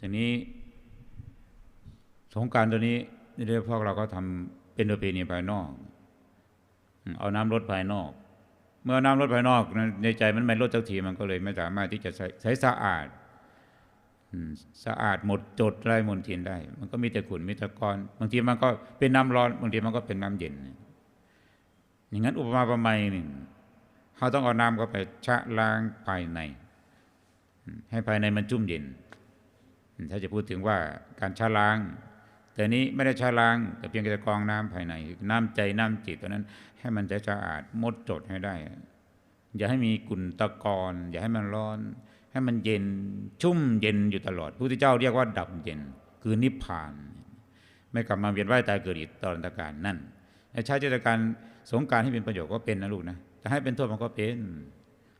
ทีนี้สงการตัวนี้นี่เรียกพวกเราก็ทำเป็นประเพณีภายนอก เอาน้ำลดภายนอก เมื่อน้ำลดภายนอกในใจมันไม่ลดสักทีมันก็เลยไม่สามารถที่จะใช้ใชสะอาดสะอาดหมดจดไร้มลทินได้ มันก็มีแต่ขุ่นมีแต่ก้อนบางทีมันก็เป็นน้ำร้อนบางทีมันก็เป็นน้ำเย็น อย่างนั้นอุปมาประไมยหนึ่งเราต้องเอาน้ำเข้าไปชะล้างภายใน ให้ภายในมันจุ่มเย็น ถ้าจะพูดถึงว่าการชะล้าง แต่นี้ไม่ได้ชะล้าง แต่เพียงแค่จะกรองน้ำภายใน น้ำใจน้ำจิตตัวนั้น ให้มันจะสะอาดหมดจดให้ได้ อย่าให้มีกุ่นตะกอนอย่าให้มันร้อน ให้มันเย็นชุ่มเย็นอยู่ตลอดพระพุทธเจ้าเรียกว่าดับเย็น คือนิพพาน ไม่กลับมาเวียนว่ายตายเกิดอีกตอนตะการนั่นใช้เทศกาลสงการให้เป็นประโยชน์ก็เป็นนะลูกนะแต่ให้เป็นโทษมันก็เป็น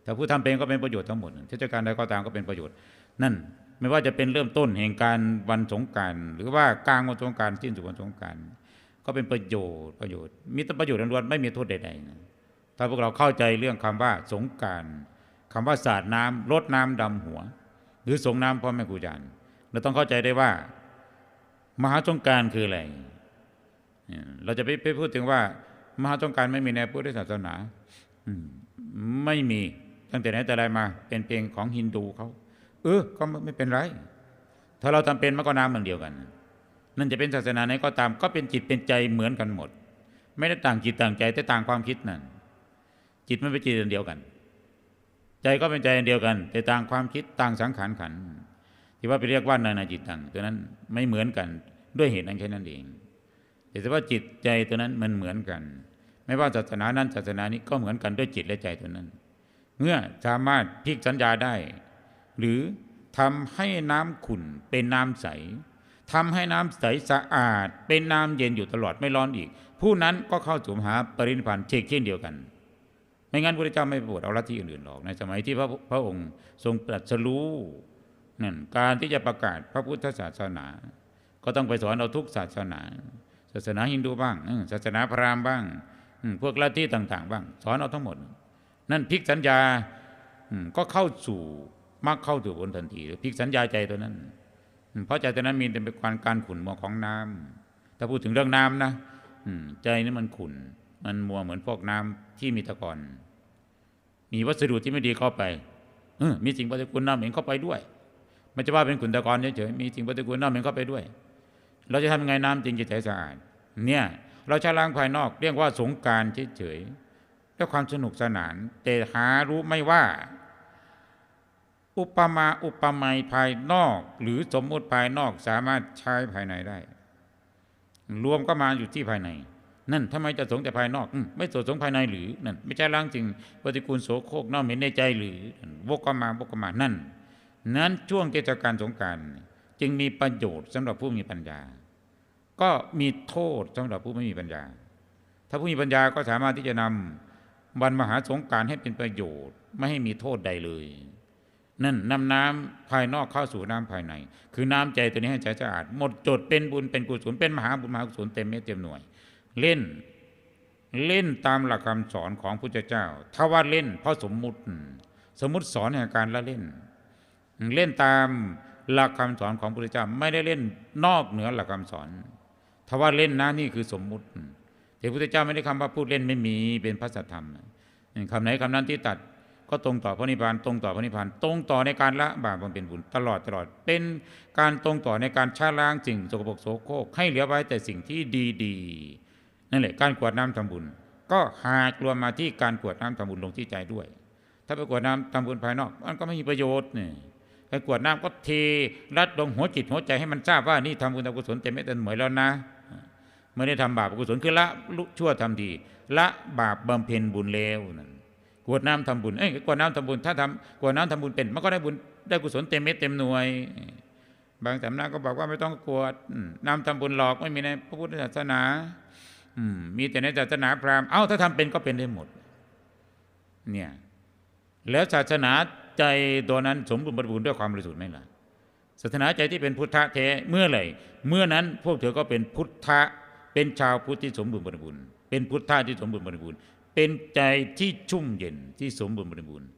แต่ผู้ทำเป็นก็เป็นประโยชน์ทั้งหมดเทศกาลใดก็ตามก็เป็นประโยชน์ นั่น ไม่ว่าจะเป็นเริ่มต้นแห่งการวันสงการหรือว่ากลางวันสงการสิ้นสุดวันสงการก็เป็นประโยชน์ประโยชน์ มีแต่ประโยชน์ล้วนไม่มีโทษใดๆนะถ้าพวกเราเข้าใจเรื่องคำว่าสงการคำว่าสาดน้ำรดน้ำดำหัว หรือสงน้ำพ่อแม่ครูอาจารย์เราต้องเข้าใจได้ว่า มหาสงการคืออะไรเราจะไปพูดถึงว่า มหาสงการไม่มีในพุทธศาสนาอืไม่มีตั้งแต่ไหนแต่ไรมา เป็นเพลงของฮินดูเขา เออ ก็ไม่เป็นไร ถ้าเราทำเป็นมันก็น้ำเหมือนเดียวกัน นั่นจะเป็นศาสนาไหนก็ตาม ก็เป็นจิตเป็นใจเหมือนกันหมด ไม่ได้ต่างจิตต่างใจแต่ต่างความคิดนั่น จิตมันเป็นจิตเดียวกัน ใจก็เป็นใจเดียวกัน แต่ต่างความคิดต่างสังขารขัน ที่ว่าไปเรียกว่านานาจิตตังตัวนั้นไม่เหมือนกันด้วยเหตุนั้นแค่นั้นเองแต่ว่าจิตใจตัวนั้นมันเหมือนกัน ไม่ว่าศาสนานั้นศาสนานี้ก็เหมือนกันด้วยจิตและใจตัวนั้น เมื่อสามารถพลิกสัญญาได้ หรือทำให้น้ำขุ่นเป็นน้ำใสทำให้น้ำใสสะอาด เป็นน้ำเย็นอยู่ตลอดไม่ร้อนอีก ผู้นั้นก็เข้าสู่มหาปรินิพพานเชกเช่นเดียวกัน ไม่งั้นพระเจ้าไม่โปรดเอาลัทธิอื่นๆหรอกในสมัยที่พระพระองค์ทรงตรัสรู้นั่นการที่จะประกาศพระพุทธศาสนา ก็ต้องไปสอนเอาทุกศาสนา ศาสนาฮินดูบ้างศาสนาพราหมณ์บ้างพวกลัทธิต่าง ๆ บ้าง สอนเอาทั้งหมด นั่นพิกสัญญาก็เข้าสู่ มรรคเข้าสู่ผลทันทีพลิกสัญญาใจตัวนั้น เพราะใจตัวนั้นมีแต่เป็นการการขุ่นมัวของน้ำถ้าพูดถึงเรื่องน้ำนะอืมใจนี่มันขุ่น มันมัวเหมือนพวกน้ำที่มีตะกอนมีวัสดุที่ไม่ดีเข้าไปมีสิ่งปฏิกูลน้ำเหม็นเข้าไปด้วยไม่จะว่าเป็นขุนตะกอนเฉยๆมีสิ่งปฏิกูลน้ำเหม็นเข้าไปด้วย เราจะทำยังไงน้ำจึงจะใสสะอาดเนี่ยเราชะล้างภายนอก เรียกว่าสงการเฉยๆด้วยความสนุกสนาน แต่หารู้ไม่ว่า อุปมาอุปไมยภายนอก หรือสมมุติภายนอกสามารถใช้ภายในได้ รวมก็มาอยู่ที่ภายใน นั่นทำไมจะสงแต่ภายนอกอมไม่สสงภายในหรือนั่นไม่ใช่ล้างสิ่งปฏิกูลโสโครกน่าเหม็นในใจหรือวกก็มาวกก็มานั่น นั้นช่วงเทศกาลสงการจึงมีประโยชน์สำหรับผู้มีปัญญา ก็มีโทษสำหรับผู้ไม่มีปัญญา ถ้าผู้มีปัญญาก็สามารถที่จะนำวันมหาสงการให้เป็นประโยชน์ ไม่ให้มีโทษใดเลย นั่นนำน้ำภายนอกเข้าสู่น้ำภายใน คือน้ำใจตัวนี้ให้ใจสะอาด หมดจดเป็นบุญเป็นกุศลเป็นมหาบุญมหากุศลเต็มเม็ดเต็มหน่วย เล่นเล่นตามหลักคำสอนของพุทธเจ้า ถ้าว่าเล่น เพราะสมมุติ สมมุติสอนแห่งการละเล่น เล่นตามหลักคำสอนของพระพุทธเจ้าไม่ได้เล่นนอกเหนือหลักคำสอนถ้าว่าเล่นนะนี่คือสมมุติแต่พระพุทธเจ้าไม่ได้คำว่าพูดเล่นไม่มีเป็นพระสัทธรรมคำไหนคำนั้นที่ตัด ก็ตรงต่อพระนิพพานตรงต่อพระนิพพานตรงต่อในการละบาปบำเพ็ญบุญตลอดตลอด เป็นการตรงต่อในการชาล้างสิ่งสกปรกโสโครกให้เหลือไว้แต่สิ่งที่ดีๆนั่นแหละการกวดน้ำทำบุญ ก็หากรวมมาที่การกวดน้ำทำบุญลงที่ใจด้วย ถ้าไปกวดน้ำทำบุญภายนอกมันก็ไม่มีประโยชน์นี่ไปกวดน้ำก็เทรัดลงหัวจิตหัวใจให้มันทราบว่านี่ทำบุญทำกุศลเต็มเม็ดเต็มหน่วยแล้วนะไม่ได้ทำบาปกุศลคือละชั่วทำดีละบาปบำเพ็ญบุญแล้วนั่น กวดน้ำทำบุญเอ้ยกวดน้ำทำบุญถ้าทำกวดน้ำทำบุญเป็น มันก็ได้บุญได้กุศลเต็มเม็ดเต็มหน่วย บางสำนักก็บอกว่าไม่ต้องกวดน้ำทำบุญหลอกไม่มีในพระพุทธศาสนาอืมีแต่ในศาสนาพราหมณ์เอ้าถ้าทำเป็นก็เป็นได้หมด เนี่ยแล้วศาสนาใจตัวนั้นสมบูรณ์บริบูรณ์ด้วยความบริสุทธิ์ไหมล่ะศาสนาใจที่เป็นพุทธะแท้เมื่อไหร่ เมื่อนั้นพวกเธอก็เป็นพุทธะเป็นชาวพุทธที่สมบูรณ์บริบูรณ์เป็นพุทธะที่สมบูรณ์บริบูรณ์ เป็นใจที่ชุ่มเย็นที่สมบูรณ์บริบูรณ์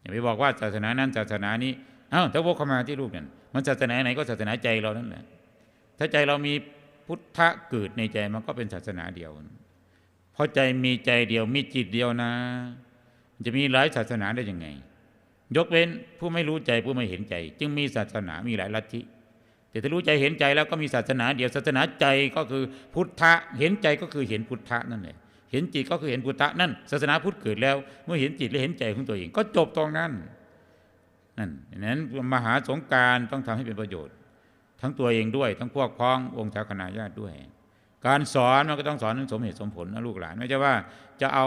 อย่าไปบอกว่าศาสนานั้นศาสนานี้เอ้าถ้าวกเข้ามาที่ลูกนั่นมันศาสนาไหนก็ศาสนาใจเรานั่นแหละถ้าใจเรามีพุทธะเกิดในใจมันก็เป็นศาสนาเดียวเพราะใจมีใจเดียวมีจิตเดียวนะ จะมีหลายศาสนาได้ยังไง ยกเว้นผู้ไม่รู้ใจผู้ไม่เห็นใจ จึงมีศาสนามีหลายลัทธิแต่ถ้ารู้ใจเห็นใจแล้วก็มีศาสนาเดียวศาสนาใจก็คือพุทธะเห็นใจก็คือเห็นพุทธะนั่นแหละ เห็นจิตก็คือเห็นพุทธะนั่นศาสนาพุทธเกิดแล้ว เมื่อเห็นจิตและเห็นใจของตัวเอง ก็จบตรงนั้นนั่นนั้นมหาสงการต้องทำให้เป็นประโยชน์ ทั้งตัวเองด้วย ทั้งพวกพ้ององค์ชาคณาญาติด้วย การสอนมันก็ต้องสอนสมเหตุสมผลนะลูกหลานไม่ใช่ว่าจะเอา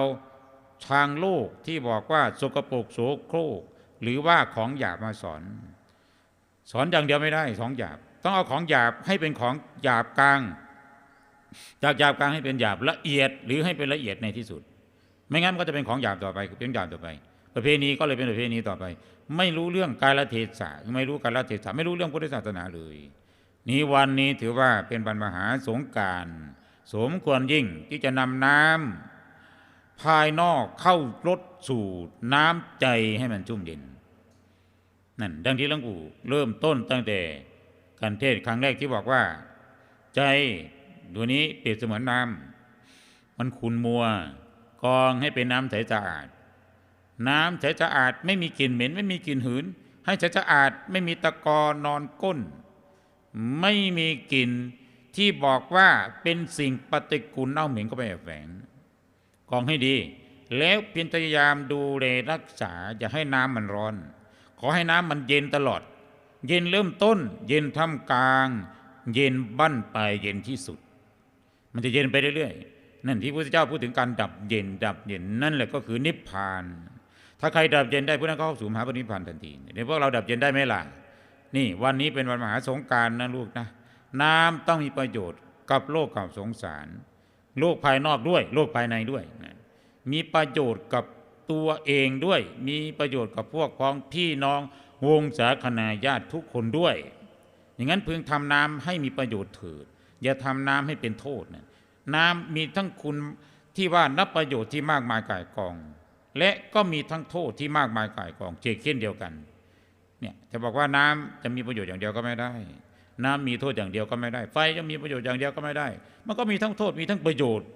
ทางโลกที่บอกว่าสกปรกโสโครก หรือว่าของหยาบมาสอน สอนอย่างเดียวไม่ได้ของหยาบ ต้องเอาของหยาบให้เป็นของหยาบกลาง จากหยาบกลางให้เป็นหยาบละเอียดหรือให้เป็นละเอียดในที่สุด ไม่งั้นมันก็จะเป็นของหยาบต่อไปเป็นหยาบต่อไป ประเพณีก็เลยเป็นประเพณีต่อไป ไม่รู้เรื่องกาลเทศะไม่รู้กาลเทศะไม่รู้เรื่องพุทธศาสนาเลย นี้วันนี้ถือว่าเป็นวันมหาสงการสมควรยิ่งที่จะนำน้ำภายนอกเข้ารถสู่น้ำใจให้มันชุ่มเย็นนั่นดังที่หลวงปู่เริ่มต้นตั้งแต่การเทศครั้งแรกที่บอกว่า ใจ ตัวนี้เปรียบเสมือนน้ำมันขุนมัวกองให้เป็นน้ำใสสะอาด น้ำใสสะอาดไม่มีกลิ่นเหม็น ไม่มีกลิ่นหืน ให้ใสสะอาดไม่มีตะกอนนอนก้น ไม่มีกลิ่นที่บอกว่าเป็นสิ่งปฏิกูลเน่าเหม็นก็ไปแอบแฝงกองให้ดี แล้วเพียรพยายามดูแลรักษาอย่าให้น้ำมันร้อน ขอให้น้ำมันเย็นตลอด เย็นเริ่มต้น เย็นท่ามกลาง เย็นบั้นปลายเย็นที่สุด มันจะเย็นไปเรื่อยๆ นั่นที่พระเจ้าพูดถึงการดับเย็น ดับเย็นนั่นแหละก็คือนิพพาน ถ้าใครดับเย็นได้ผู้นั้นก็เข้าสู่มหาปณิพพานทันทีเดี๋ยวพวกเราดับเย็นได้ไหมล่ะนี่วันนี้เป็นวันมหาสงการนะลูกนะ น้ำต้องมีประโยชน์กับโลกกับสงสาร โลกภายนอกด้วย โลกภายในด้วยนะมีประโยชน์กับตัวเองด้วย มีประโยชน์กับพวกพ้องพี่น้องวงศาคณาญาติทุกคนด้วย อย่างนั้นพึงทำน้ำให้มีประโยชน์เถิด อย่าทำน้ำให้เป็นโทษนะน้ำมีทั้งคุณที่ว่านับประโยชน์ที่มากมายก่ายกอง และก็มีทั้งโทษที่มากมายก่ายกองเจเช่นเดียวกันเนี่ยจะบอกว่าน้ำจะมีประโยชน์อย่างเดียวก็ไม่ได้ น้ำมีโทษอย่างเดียวก็ไม่ได้ ไฟจะมีประโยชน์อย่างเดียวก็ไม่ได้ มันก็มีทั้งโทษมีทั้งประโยชน์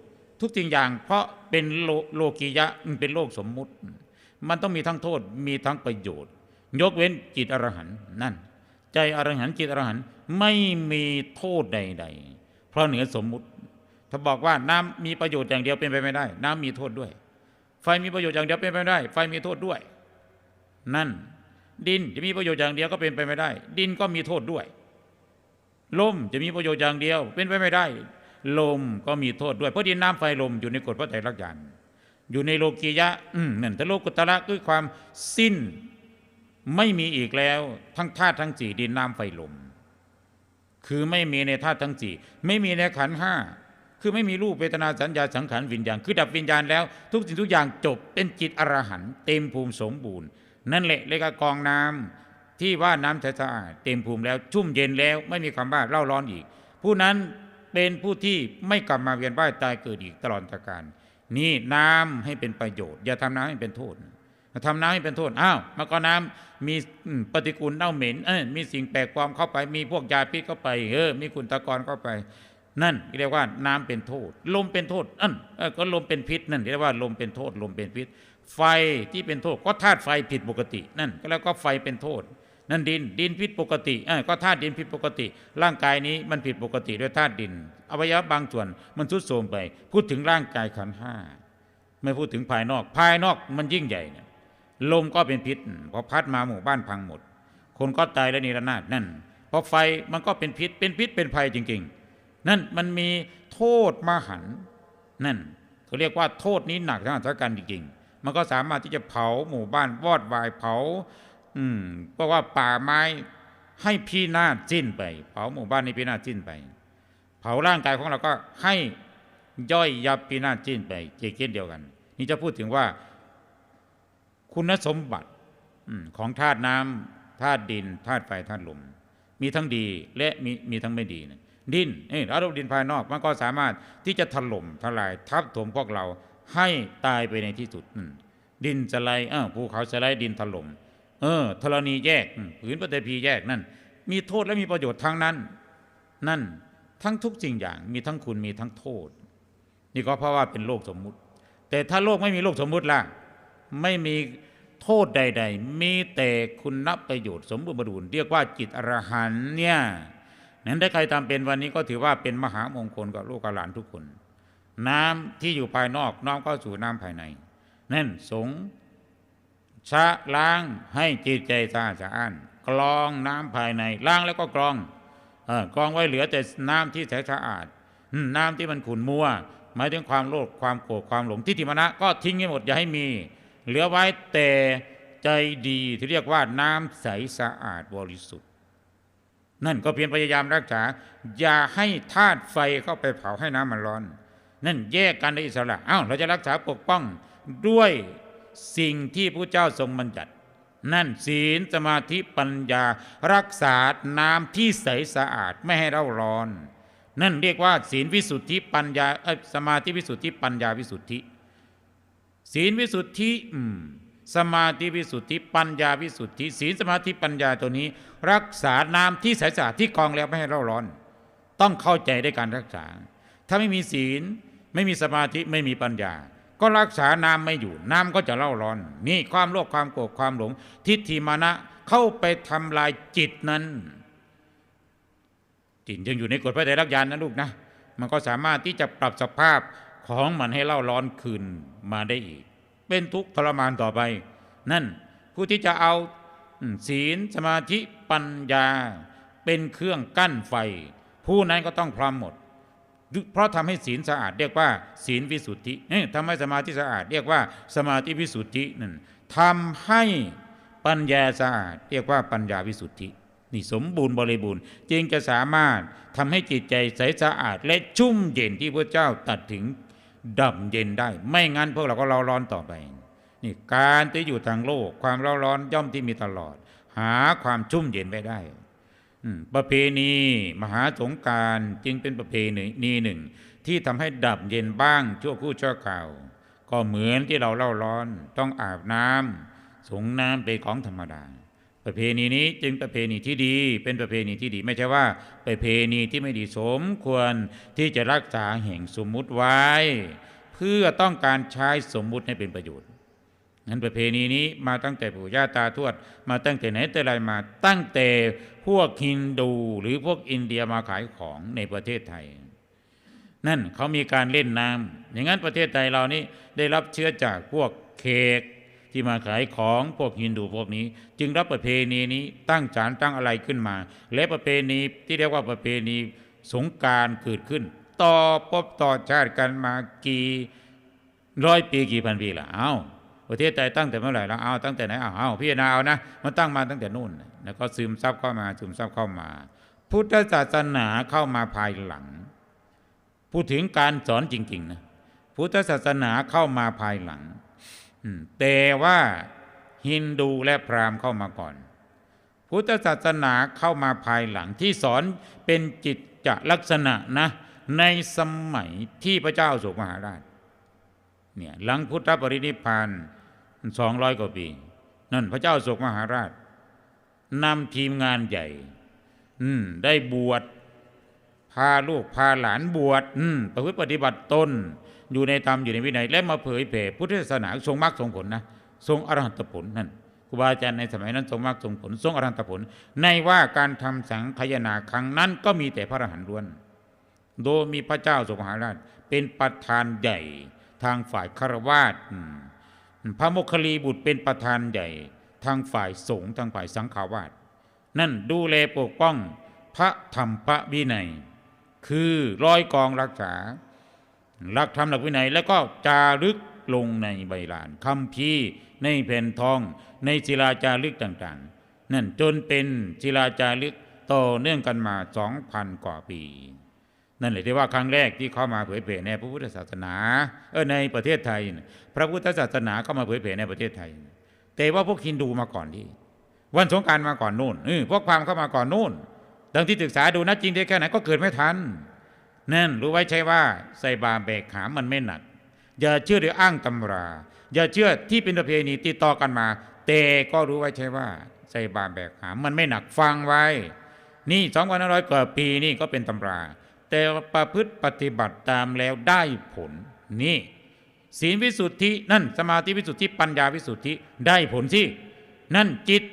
ทุกสิ่งอย่าง เพราะเป็นโลโลกียะมันเป็นโลกสมมุติ มันต้องมีทั้งโทษมีทั้งประโยชน์ ยกเว้นจิตอรหันต์นั่น ใจอรหันต์จิตอรหันต์ไม่มีโทษใด ๆ เพราะเหนือสมมุติ ถ้าบอกว่าน้ำมีประโยชน์อย่างเดียวเป็นไปไม่ได้ น้ำมีโทษด้วย ไฟมีประโยชน์อย่างเดียวเป็นไปไม่ได้ ไฟมีโทษด้วย นั่น ดินจะมีประโยชน์อย่างเดียวก็เป็นไปไม่ได้ ดินก็มีโทษด้วย ลมจะมีประโยชน์อย่างเดียว เป็นไปไม่ได้ ลมก็มีโทษด้วยเพราะดินน้ำไฟลมอยู่ในกฎพระไตรลักษณ์ญาณอยู่ในโลกียะอืมนั่นถ้าโลกุตระคือความสิ้นไม่มีอีกแล้ว ทั้งธาตุทั้งสี่ดินน้ำไฟลม คือไม่มีในธาตุทั้งสี่ไม่มีในขันห้าคือไม่มีรูปเวทนาสัญญาสังขารวิญญาณ คือดับวิญญาณแล้ว ทุกสิ่งทุกอย่างจบเป็นจิตอรหันต์เต็มภูมิสมบูรณ์ นั่นแหละเลยกกองน้ำที่ว่าน้ำสะอาดเต็มภูมิแล้วชุ่มเย็นแล้วไม่มีคำว่าเล่าร้อนอีก ผู้นั้นเป็นผู้ที่ไม่กลับมาเวียนว่ายตายเกิดอีกตลอดกาลนี่น้ำให้เป็นประโยชน์ อย่าทำน้ำให้เป็นโทษ ทำน้ำให้เป็นโทษ อ้าว มันก็น้ำมีปฏิกูลเน่าเหม็น เออมีสิ่งแปลกปลอมเข้าไป มีพวกยาพิษเข้าไปเออมีคุณตะกอนเข้าไป นั่นเรียกว่าน้ำเป็นโทษ ลมเป็นโทษ อันก็ลมเป็นพิษ นั่นเรียกว่าลมเป็นโทษ ลมเป็นพิษ ไฟที่เป็นโทษ ก็ธาตุไฟผิดปกติ นั่น ก็แล้วก็ไฟเป็นโทษ นั่นดิน ดินผิดปกติเออก็ธาตุดินผิดปกติ ร่างกายนี้มันผิดปกติด้วยธาตุดิน อวัยวะบางส่วนมันทรุดโทรมไป พูดถึงร่างกายขันห้า ไม่พูดถึงภายนอก ภายนอกมันยิ่งใหญ่เนี่ย ลมก็เป็นพิษพอพัดมาหมู่บ้านพังหมด คนก็ตายและนิรนาถนั่นเพราะไฟมันก็เป็นพิษเป็นพิษเป็นภัยจริง ๆ นั่นมันมีโทษมหันนั่นเขาเรียกว่าโทษนี้หนักทางอัตการจริงๆ มันก็สามารถที่จะเผาหมู่บ้านวอดวายเผา อืมเพราะว่าป่าไม้ให้พินาศสิ้นไป เผาหมู่บ้านนี้พินาศสิ้นไป เผาร่างกายของเราก็ให้ย่อยยับพินาศสิ้นไปเช่นเดียวกัน นี่จะพูดถึงว่า คุณสมบัติของธาตุน้ำธาตุดินธาตุไฟธาตุลม มีทั้งดีและมีมีทั้งไม่ดีนะดินเอออารมณ์ดินภายนอกมันก็สามารถที่จะถล่มทลายทับถมพวกเราให้ตายไปในที่สุด ดินสไลด์อ้าวภูเขาสไลด์ดินถล่มเออธรณีแยกอืมผืนปฏิพีแยกนั่น มีโทษและมีประโยชน์ทั้งนั้น นั่นทั้งทุกสิ่งอย่างมีทั้งคุณมีทั้งโทษ นี่ก็เพราะว่าเป็นโลกสมมุติ แต่ถ้าโลกไม่มีโลกสมมุติล่ะ ไม่มีโทษใด ๆ มีแต่คุณนับประโยชน์สมบูรณ์บริบูรณ์เรียกว่าจิตอรหันเนี่ยนั้นถ้าใครทำเป็นวันนี้ก็ถือว่าเป็นมหามงคลกับลูกกับหลานทุกคน น้ำที่อยู่ภายนอกน้อมเข้าสู่น้ำภายใน นั่นสงชะล้างให้จิตใจสะอาดสะอ้านกรองน้ำภายในล้างแล้วก็กรองอกรองไว้เหลือแต่น้ำที่ใสสะอาดน้ำที่มันขุ่นมัวหมายถึงความโลภความโกรธความหลงทิฏฐิมานะก็ทิ้งให้หมดอย่าให้มี เหลือไว้แต่ใจดีที่เรียกว่าน้ำใสสะอาดบริสุทธิ์ นั่นก็เพียรพยายามรักษา อย่าให้ธาตุไฟเข้าไปเผาให้น้ำมันร้อน นั่นแยกกันในอิสระอ้าวเราจะรักษาปกป้องด้วยสิ่งที่พระเจ้าทรงบัญญัติ นั่นศีลสมาธิปัญญา รักษาน้ำที่ใสสะอาดไม่ให้เราร้อน นั่นเรียกว่าศีลวิสุทธิปัญญาสมาธิวิสุทธิปัญญาวิสุทธิ ศีลวิสุทธิอืมสมาธิวิสุทธิปัญญาวิสุทธิศีลสมาธิปัญญาตัวนี้ รักษาน้ำที่ใสสะอาดที่กองแล้วไม่ให้เราร้อน ต้องเข้าใจในการรักษา ถ้าไม่มีศีลไม่มีสมาธิไม่มีปัญญา ก็รักษาน้ำไม่อยู่ น้ำก็จะเล่าร้อน นี่ความโลภความโกรธความหลง ทิฏฐิมานะเข้าไปทำลายจิตนั้น จิตยังอยู่ในกฎพระไตรลักษณ์ญาณนะลูกนะมันก็สามารถที่จะปรับสภาพ ของมันให้เล่าร้อนคืนมาได้อีก เป็นทุกข์ทรมานต่อไป นั่นผู้ที่จะเอาศีลสมาธิปัญญา เป็นเครื่องกั้นไฟ ผู้นั้นก็ต้องพร้อมหมด เพราะทำให้ศีลสะอาดเรียกว่า ศีลวิสุทธิเอ้ยทำให้สมาธิสะอาด เรียกว่าสมาธิวิสุทธินั่นทำให้ปัญญาสะอาด เรียกว่าปัญญาวิสุทธินี่สมบูรณ์บริบูรณ์จึงจะสามารถทำให้จิตใจใสสะอาด และชุ่มเย็นที่พระเจ้าตัดถึง ดับเย็นได้ ไม่งั้นพวกเราก็เราร้อนต่อไป นี่การที่อยู่ทางโลก ความเร้อนร้อนย่อมที่มีตลอด หาความชุ่มเย็นไม่ได้ประเพณีมหาสงการจึงเป็นประเพณีหนึ่ง ที่ทำให้ดับเย็นบ้างชั่วคู่ชั่วคราว ก็เหมือนที่เราเล่าร้อนต้องอาบน้ำสงน้ำเป็นของธรรมดา ประเพณีนี้จึงประเพณีที่ดี เป็นประเพณีที่ดี ไม่ใช่ว่า ประเพณีที่ไม่ดีสมควรที่จะรักษาแห่งสมมุติไว้ เพื่อต้องการใช้สมมุติให้เป็นประโยชน์นั้นประเพณีนี้มาตั้งแต่ปู่ย่าตาทวด มาตั้งแต่ไหนแต่ไรมาตั้งแต่พวกฮินดูหรือพวกอินเดียมาขายของในประเทศไทย นั่นเขามีการเล่นน้ำอย่างนั้นประเทศไทยเรานี่ได้รับเชื้อจากพวกเคก ที่มาขายของพวกฮินดูพวกนี้ จึงรับประเพณีนี้ตั้งศาลตั้งอะไรขึ้นมา และประเพณีที่เรียกว่าประเพณีสงการเกิดขึ้น ต่อปบต่อชาติกันมากี่ร้อยปีกี่พันปีละเอ้าประเทศไทยตั้งแต่เมื่อไหร่แล้วเอาตั้งแต่ไหนเอาเอาพี่นาเอานะมันตั้งมาตั้งแต่นู่นแล้วก็ซึมซับเข้ามาซึมซับเข้ามา พุทธศาสนาเข้ามาภายหลัง พูดถึงการสอนจริงๆนะพุทธศาสนาเข้ามาภายหลัง แต่ว่าฮินดูและพราหมณ์เข้ามาก่อน พุทธศาสนาเข้ามาภายหลังที่สอนเป็นจิตจะลักษณะนะ ในสมัยที่พระเจ้าโศกมหาราชเนี่ยหลังพุทธปรินิพานสองร้อยกว่าปี นั่นพระเจ้าโศกมหาราชนำทีมงานใหญ่ อืมได้บวชพาลูกพาหลานบวชอืมประพฤติปฏิบัติตน อยู่ในธรรมอยู่ในวินัย และมาเผยแผ่พุทธศาสนาทรงมรรคทรงผลนะทรงอรหัตผลนั่นครูบาอาจารย์ในสมัยนั้นทรงมรรคทรงผลทรงอรหัตผล ในว่าการทำสังขยาครั้งนั้นก็มีแต่พระอรหันต์ล้วน โดยมีพระเจ้าสุมหาราชเป็นประธานใหญ่ทางฝ่ายคารวาสพระโมคคลลีบุตรเป็นประธานใหญ่ทางฝ่ายสงฆ์ทางฝ่ายสังฆาวาสนั่นดูแลปกป้องพระธรรมพระวินัย คือร้อยกองรักษา หลักธรรมหลักวินัย แล้วก็จารึกลงในใบลานคำพีในแผ่นทอง ในศิลาจารึกต่างๆ นั่นจนเป็นศิลาจารึกต่อเนื่องกันมาสองพันกว่าปี นั่นแหละที่ว่าครั้งแรกที่เข้ามาเผยแผ่ในพระพุทธศาสนาเออในประเทศไทย พระพุทธศาสนาเข้ามาเผยแผ่ในประเทศไทย แต่ว่าพวกฮินดูมาก่อนที่ วันสงการมาก่อนนู่นเออพวกความเข้ามาก่อนนู่นดังที่ศึกษาดูนะจริงได้แค่ไหนก็เกิดไม่ทัน นั่นรู้ไว้ใช่ว่าใส่บาแบกหามมันไม่หนัก อย่าเชื่อหรืออ้างตำรา อย่าเชื่อที่เป็นประเพณีติดต่อกันมาแต่ก็รู้ไว้ใช่ว่าใส่บาแบกหามมันไม่หนักฟังไว้ นี่สองพันร้อยกว่าปีนี่ก็เป็นตำรา แต่ประพฤติปฏิบัติตามแล้วได้ผลนี่ศีลวิสุทธินั่นสมาธิวิสุทธิปัญญาวิสุทธิได้ผลสินั่นจิต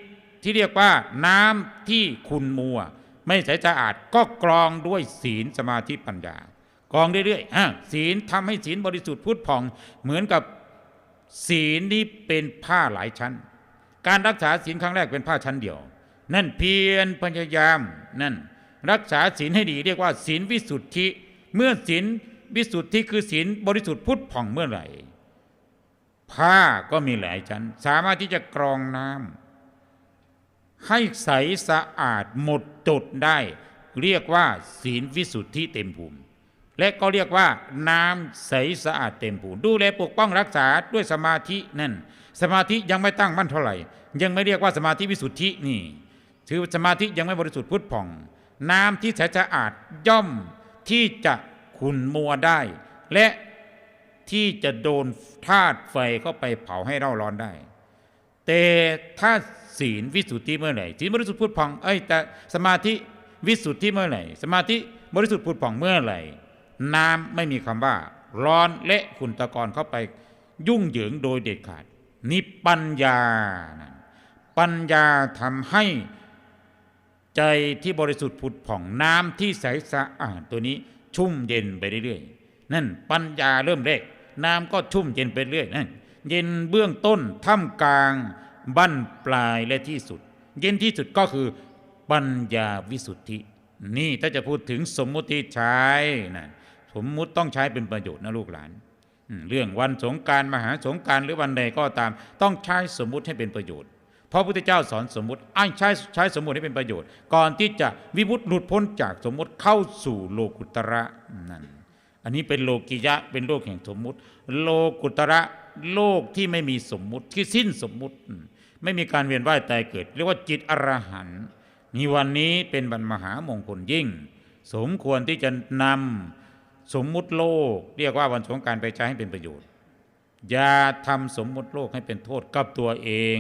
ที่เรียกว่าน้ำที่คุณมัว ไม่ใสสะอาดก็กรองด้วยศีลสมาธิปัญญากรองเรื่อยๆอะศีลทำให้ศีลบริสุทธิ์พุทธผ่อง เหมือนกับศีลนี้เป็นผ้าหลายชั้น การรักษาศีลครั้งแรกเป็นผ้าชั้นเดียว นั่นเพียรพยายามนั่นรักษาศีลให้ดีเรียกว่าศีลวิสุทธิ เมื่อศีลวิสุทธิคือศีลบริสุทธิ์พุทธผ่องเมื่อไหร่ ผ้าก็มีหลายชั้น สามารถที่จะกรองน้ำ ให้ใสสะอาดหมดจดได้ เรียกว่า ศีลวิสุทธิเต็มภูมิ และก็เรียกว่า น้ำใสสะอาดเต็มภูมิดูแลปกป้องรักษาด้วยสมาธินั่น สมาธิยังไม่ตั้งมั่นเท่าไหร่ ยังไม่เรียกว่าสมาธิวิสุทธินี่ถือสมาธิยังไม่บริสุทธิ์พุทธผ่อง น้ำที่ใสสะอาดย่อมที่จะขุนมัวได้ และที่จะโดนธาตุไฟเข้าไปเผาให้เร่าร้อนได้ แต่ถ้าศีลวิสุทธิเมื่อไหร่ศีลบริสุทธิ์พุทธผ่องเอ้ยแต่สมาธิวิสุทธิเมื่อไหร่ สมาธิบริสุทธิ์พุทธผ่องเมื่อไหร่ น้ำไม่มีคำว่า ร้อนและขุนตะกอนเข้าไปยุ่งเหยิงโดยเด็ดขาดนี่ปัญญานะปัญญาทำให้ใจที่บริสุทธิ์ผุดผ่องน้ำที่ใสสะอาดตัวนี้ชุ่มเย็นไปเรื่อยๆนั่นปัญญาเริ่มแรกน้ำก็ชุ่มเย็นไปเรื่อยนั่น เย็นเบื้องต้นท่ามกลาง บั้นปลายและที่สุด เย็นที่สุดก็คือปัญญาวิสุทธิ นี่ถ้าจะพูดถึงสมมุติใช้นะสมมุติต้องใช้เป็นประโยชน์นะลูกหลานเรื่องวันสงการมหาสงการหรือวันใดก็ตาม ต้องใช้สมมุติให้เป็นประโยชน์เพราะพระพุทธเจ้าสอนสมมุติอ้ใช้ใช้สมมุติให้เป็นประโยชน์ ก่อนที่จะวิมุตติหลุดพ้นจากสมมุติเข้าสู่โลกุตระนั่นอันนี้เป็นโลกิยะเป็นโลกแห่งสมมุติ โลกุตระ โลกที่ไม่มีสมมุติที่สิ้นสมมุติ ไม่มีการเวียนว่ายตายเกิด เรียกว่าจิตอรหันต์นี่วันนี้เป็นวันมหามงคลยิ่ง สมควรที่จะนำสมมุติโลก เรียกว่าวันสงการไปใช้ให้เป็นประโยชน์ อย่าทำสมมุติโลกให้เป็นโทษกับตัวเอง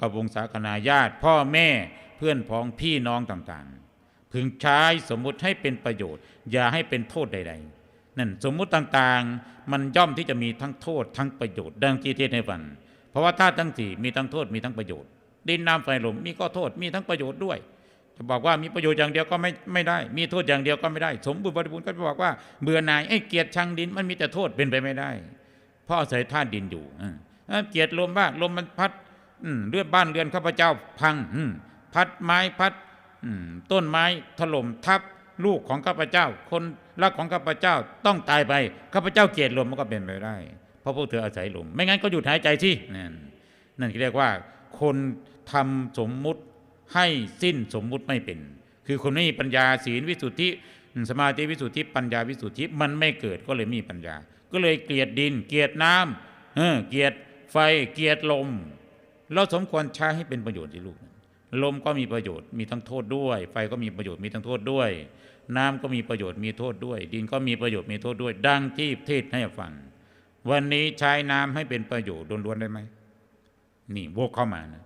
กับวงศาคณาญาติ พ่อแม่เพื่อนพ้องพี่น้องต่างๆ พึงใช้สมมุติให้เป็นประโยชน์ อย่าให้เป็นโทษใด ๆ นั่นสมมุติต่างๆ มันย่อมที่จะมีทั้งโทษทั้งประโยชน์ดังที่เทศให้ฟังเพราะว่าธาตุทั้งสี่มีทั้งโทษมีทั้งประโยชน์ ดินน้ำไฟลมมีก็โทษมีทั้งประโยชน์ด้วยจะบอกว่ามีประโยชน์อย่างเดียวก็ไม่ไม่ได้ มีโทษอย่างเดียวก็ไม่ได้ สมบูรณ์บริบูรณ์ก็จะบอกว่าเบื่อหน่ายไอ้เกียรติชังดินมันมีแต่โทษเป็นไปไม่ได้เพราะอาศัยธาตุดินอยู่อ่าอ่าเกียรติลมบ้าลมมันพัดเรือนบ้านเรือนข้าพเจ้าพังพัดไม้พัดต้นไม้ถล่มทับ ลูกของข้าพเจ้า คนรักของข้าพเจ้าต้องตายไปข้าพเจ้าเกลียดลมมันก็เป็นไปได้ เพราะพวกเธออาศัยลมไม่งั้นก็หยุดหายใจที่นั่นนั่นเรียกว่า คนทำสมมุติให้สิ้นสมมุติไม่เป็น คือคนไม่มีปัญญาศีลวิสุทธิสมาธิวิสุทธิปัญญาวิสุทธิมันไม่เกิดก็เลยไมมีปัญญา ก็เลยเกลียดดิน เกลียดน้ำเออเกลียดไฟเกลียดลม เราสมควรใช้ให้เป็นประโยชน์ที่ลูก ลมก็มีประโยชน์มีทั้งโทษด้วย ไฟก็มีประโยชน์มีทั้งโทษด้วย น้ำก็มีประโยชน์มีโทษด้วย ดินก็มีประโยชน์มีโทษด้วย ดังที่เทศให้ฟัง วันนี้ใช้น้ำให้เป็นประโยชน์ล้วนๆได้ไหมนี่วกเข้ามานะ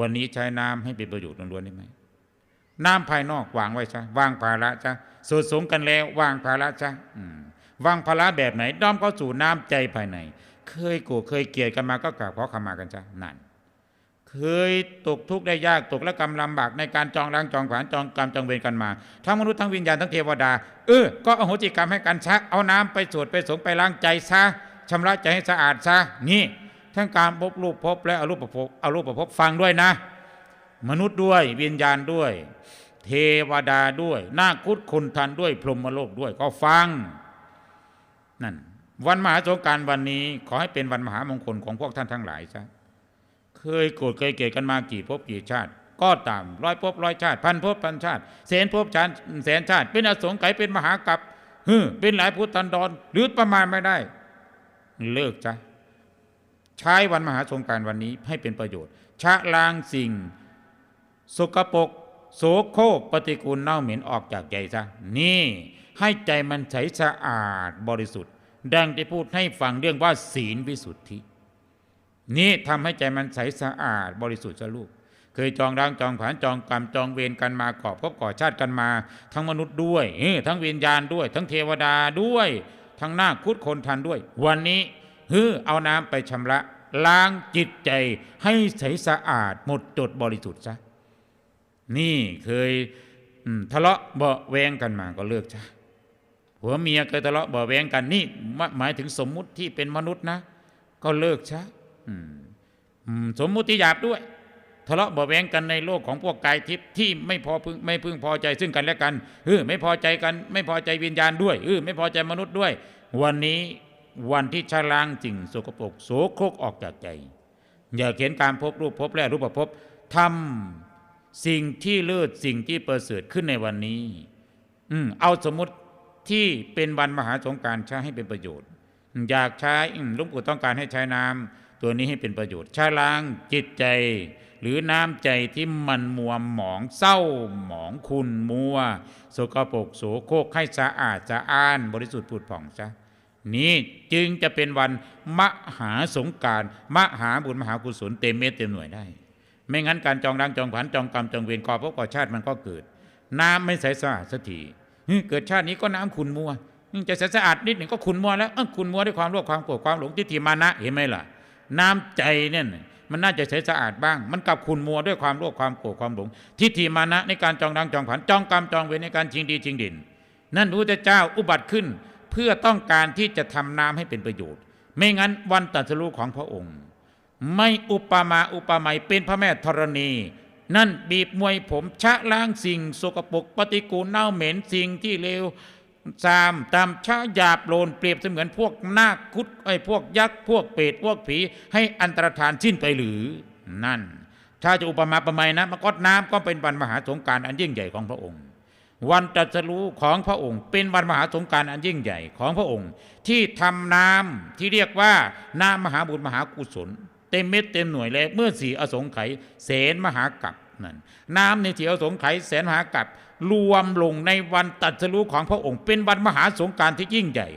วันนี้ใช้น้ำให้เป็นประโยชน์ล้วนๆได้ไหมน้ำภายนอกวางไว้ซะวางภาระซะสดสงกันแล้ววางภาระซะวางภาระแบบไหนด้อมเข้าสู่น้ำใจภายใน เคยโกรธเคยเกลียดกันมาก็กราบขอขมากันซะนั่น เคยตกทุกข์ได้ยากตกและกรรมลำบากในการจองล้างจองผลานจองกรรมจองเวรกันมา ทั้งมนุษย์ทั้งวิญญาณทั้งเทวดาเออก็อโหสิกรรมให้กันซะเอาน้ำไปสวดไปสงไปล้างใจซะชำระใจให้สะอาดซะนี่ทั้งการพบรูปพบและอรูปภพอรูปภพฟังด้วยนะ มนุษย์ด้วยวิญญาณด้วย เทวดาด้วยนาคุดคุณทันด้วย พรหมโลกด้วยก็ฟังนั่นวันมหาสงการวันนี้ขอให้เป็นวันมหามงคลของพวกท่านทั้งหลายซะ เคยโกรธเคยเกลียดกันมากี่ภพกี่ชาติ ก็ตามร้อยภพร้อยชาติพันภพพันชาติแสนภพชาติแสนชาติ เป็นอสงไขยเป็นมหากรัปฮึเป็นหลายพุทธันดรหรือประมาณไม่ได้ เลิกจ้ะใช้วันมหาสงการวันนี้ให้เป็นประโยชน์ ชะล้างสิ่งสกปรกโสโครกปฏิกูลเน่าเหม็นออกจากใจซะนี่ให้ใจมันใสสะอาดบริสุทธิ์ ดังที่พูดให้ฟังเรื่องว่าศีลวิสุทธิ นี่ทำให้ใจมันใสสะอาดบริสุทธิ์สลูกเคยจองรังจองผานจองกรรมจองเวรกันมาก่อพบก่อชาติกันมา ทั้งมนุษย์ด้วยทั้งวิญญาณด้วย ทั้งเทวดาด้วย ทั้งนาคคุดคนทันด้วย วันนี้ฮือเอาน้ำไปชำระ ล้างจิตใจให้ใสสะอาดหมดจดบริสุทธิ์ซะนี่เคยทะเลาะเบาแวงกันมาก็เลิกจ้ะผัวเมียเคยทะเลาะเบาแวงกันนี่หมายถึงสมมุติที่เป็นมนุษย์นะ ก็เลิกซะอืมอืม สมมุติหยาบด้วย ทะเลาะเบาแวงกันในโลกของพวกกายทิพย์ที่ไม่พอพึงไม่พึงพอใจซึ่งกันและกันเออไม่พอใจกัน ไม่พอใจวิญญาณด้วยเออไม่พอใจมนุษย์ด้วย วันนี้วันที่ชะล้างสิ่งสกปรกโสโครกออกจากใจ อย่าเขียนการพบรูปพบและรูปพบทำสิ่งที่เลิศสิ่งที่ประเสริฐขึ้นในวันนี้ อืมเอาสมมติที่เป็นวันมหาสงการใช้ให้เป็นประโยชน์ อยากใช้หลุงปู่ต้องการให้ใช้น้ำ ตัวนี้ให้เป็นประโยชน์ชาล้างจิตใจ หรือน้ำใจที่มันมัวหมองเศร้าหมองคุณมัวสกปรกโสโครกให้สะอาดสะอ้านบริสุทธิ์ผุดผ่องซะนี่จึงจะเป็นวันมหาสงการมหาบุญมหากุศลเต็มเม็ดเต็มหน่วยได้ ไม่งั้นการจองรังจองผันจองกรรมจองเวรก่อพบก่อชาติมันก็เกิด น้ำไม่ใสสะอาดสักทีเกิดชาตินี้ก็น้ำขุนมัวจะใสสะอาดนิดหนึ่งก็ขุนมัวแล้วขุนมัวด้วยความโลภความโกรธความหลงทิฏฐิมานะเห็นไหมล่ะ น้ำใจเนี่ยมันน่าจะใสสะอาดบ้าง มันกลับขุนมัวด้วยความโลภความโกรธความหลง ทิฏฐิมานะในการจองรังจองผันจองกรรมจองเวรในการชิงดีชิงด่นนั่นพระเจ้าอุบัติขึ้นเพื่อต้องการที่จะทำน้ำให้เป็นประโยชน์ ไม่งั้นวันตรัสรู้ของพระองค์ ไม่อุปมาอุปไมยเป็นพระแม่ธรณี นั่นบีบมวยผมชะล้างสิ่งสกปรกปฏิกูลเน่าเหม็นสิ่งที่เลว ซามตามชาหยาบโลนเปรียบเสมือนพวกนาคคุดไอ้พวกยักษ์พวกเปรตพวกผี ให้อันตรธานสิ้นไปหรือนั่น ถ้าจะอุปมาประไมยนะมกดน้ำก็เป็นวันมหาสงการอันยิ่งใหญ่ของพระองค์ วันตรัสรู้ของพระองค์ เป็นวันมหาสงการอันยิ่งใหญ่ของพระองค์ ที่ทำน้ำที่เรียกว่าน้ำมหาบุญมหากุศล เต็มเม็ดเต็มหน่วยแล้วเมื่อสีอสงไขยแสนมหากัปนั่นน้ำในสีอสงไขยแสนมหากัป รวมลงในวันตรัสรู้ของพระองค์ เป็นวันมหาสงการที่ยิ่งใหญ่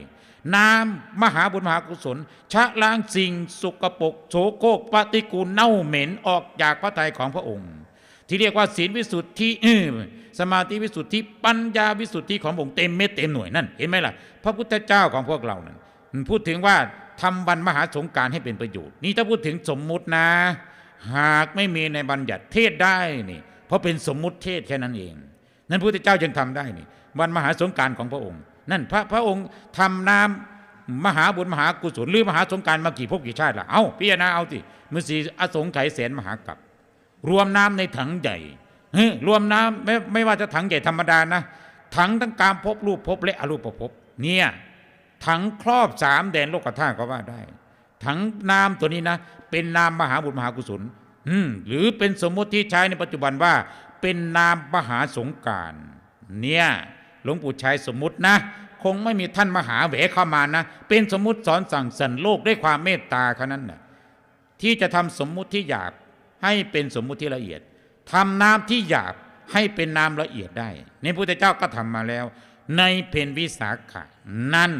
น้ำมหาบุญมหากุศล ชะล้างสิ่งสุกปกโสโครกปฏิกูลเน่าเหม็นออกจากพระทัยของพระองค์ ที่เรียกว่าศีลวิสุทธิสมาธิวิสุทธิปัญญาวิสุทธิขององค์เต็มเม็ดเต็มหน่วยนั่นเห็นไหมล่ะ พระพุทธเจ้าของพวกเรานั่นพูดถึงว่าทำวันมหาสงการให้เป็นประโยชน์นี่ถ้าพูดถึงสมมุตินะ หากไม่มีในบัญญัติเทศได้นี่ เพราะเป็นสมมุติเทศแค่นั้นเอง นั่นพระพุทธเจ้ายังทำได้นี่วันมหาสงการของพระองค์ นั่นพระพระองค์ทำน้ำมหาบุญมหากุศลหรือมหาสงการมากี่ภพกี่ชาติละเอาพิจารณาเอาสิมือสีอสงไขยแสนมหากัปรวมน้ำในถังใหญ่เฮ้รวมน้ำไม่ไม่ว่าจะถังใหญ่ธรรมดานะถังทั้งการพบรูปพบและอรูปภพเนี่ยถังครอบสามแดนโลกธาตุก็ว่าได้ ถังน้ำตัวนี้นะ เป็นนามมหาบุญมหากุศลหรือเป็นสมมติที่ใช้ในปัจจุบันว่า เป็นนามมหาสงการเนี่ยหลวงปู่ชัยสมมุตินะ คงไม่มีท่านมหาเหวเข้ามานะ เป็นสมมุติสอนสั่งสรรโลกด้วยความเมตตาแค่นั้นนะที่จะทำสมมุติที่หยาบให้เป็นสมมุติที่ละเอียดทำน้ำที่หยาบให้เป็นน้ำละเอียดได้ ในพระพุทธเจ้าก็ทำมาแล้ว ในเพนวิสาขะนั่น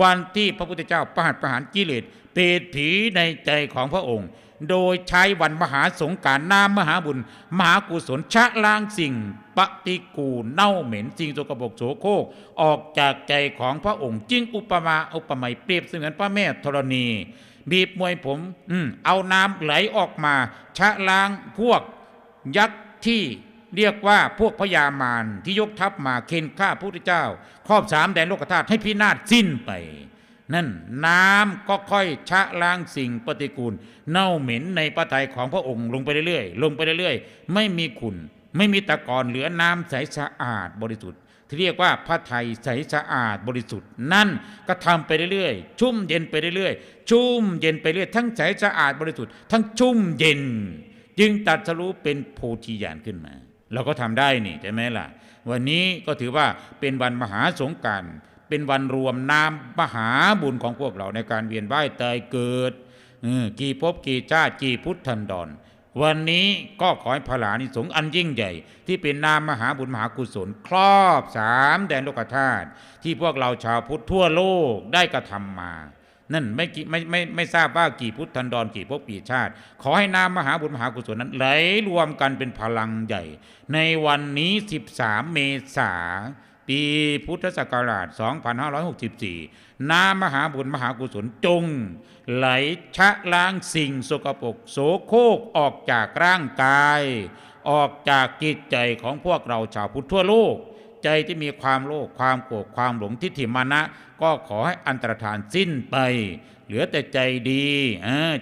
วันที่พระพุทธเจ้าประหารประหารกิเลสเปรตผีในใจของพระองค์ โดยใช้วันมหาสงการน้ำมหาบุญ มหากุศลชะล้างสิ่งปฏิกูลเน่าเหม็นสิ่งสกปรกโสโครกออกจากใจของพระองค์จึงอุปมาอุปไมยเปรียบเสมือนพระแม่ธรณีบีบมวยผมอืมเอาน้ำไหลออกมา ชะล้างพวกยักษ์ที่เรียกว่าพวกพญามารที่ยกทัพมาเค้นฆ่าพระพุทธเจ้า ครอบสามแดนโลกธาตุให้พินาศสิ้นไป นั่นน้ำก็ค่อยชะล้างสิ่งปฏิกูล เน่าเหม็นในพระทัยของพระองค์ลงไปเรื่อยๆ ลงไปเรื่อยๆ ไม่มีขุนไม่มีตะกอนเหลือน้ำใสสะอาดบริสุทธิ์ ที่เรียกว่าพระไทยใสสะอาดบริสุทธิ์ นั่นก็ทำไปเรื่อยๆ ชุ่มเย็นไปเรื่อยๆ ชุ่มเย็นไปเรื่อยทั้งใสสะอาดบริสุทธิ์ ทั้งชุ่มเย็น จึงตัดสรู้เป็นโพธิญาณขึ้นมา เราก็ทำได้นี่ใช่ไหมล่ะ วันนี้ก็ถือว่าเป็นวันมหาสงการ เป็นวันรวมนามมหาบุญของพวกเราในการเวียนว่ายตายเกิดกี่ภพกี่ชาติกี่พุทธันดร วันนี้ก็ขอให้พระหลานิสงอันยิ่งใหญ่ ที่เป็นนามมหาบุญมหากุศล ครอบสามแดนโลกธาตุที่พวกเราชาวพุทธทั่วโลกได้กระทำมานั่นไม่ไม่ไม่ไม่ทราบว่ากี่พุทธันดรกี่ภพกี่ชาติ ขอให้น้ำมหาบุญมหากุศลนั้นไหลรวมกันเป็นพลังใหญ่ ในวันนี้ 13 เมษา ปีพุทธศักราช 2564 น้ำมหาบุญมหากุศลจง ไหลชะล้างสิ่งสกปรกโสโครกออกจากร่างกาย ออกจากจิตใจของพวกเราชาวพุทธทั่วโลก ใจที่มีความโลภความโกรธความหลงทิฏฐิมานะ ก็ขอให้อันตรธานสิ้นไป เหลือแต่ใจดี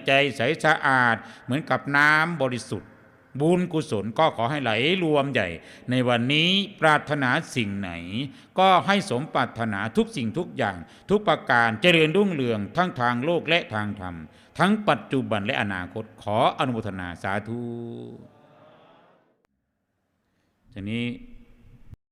ใจใสสะอาดเหมือนกับน้ำบริสุทธิ์ บุญกุศลก็ขอให้ไหลรวมใหญ่ ในวันนี้ปรารถนาสิ่งไหน ก็ให้สมปรารถนาทุกสิ่งทุกอย่าง ทุกประการเจริญรุ่งเรืองทั้งทางโลกและทางธรรม ทั้งปัจจุบันและอนาคตขออนุโมทนาสาธุทีนี้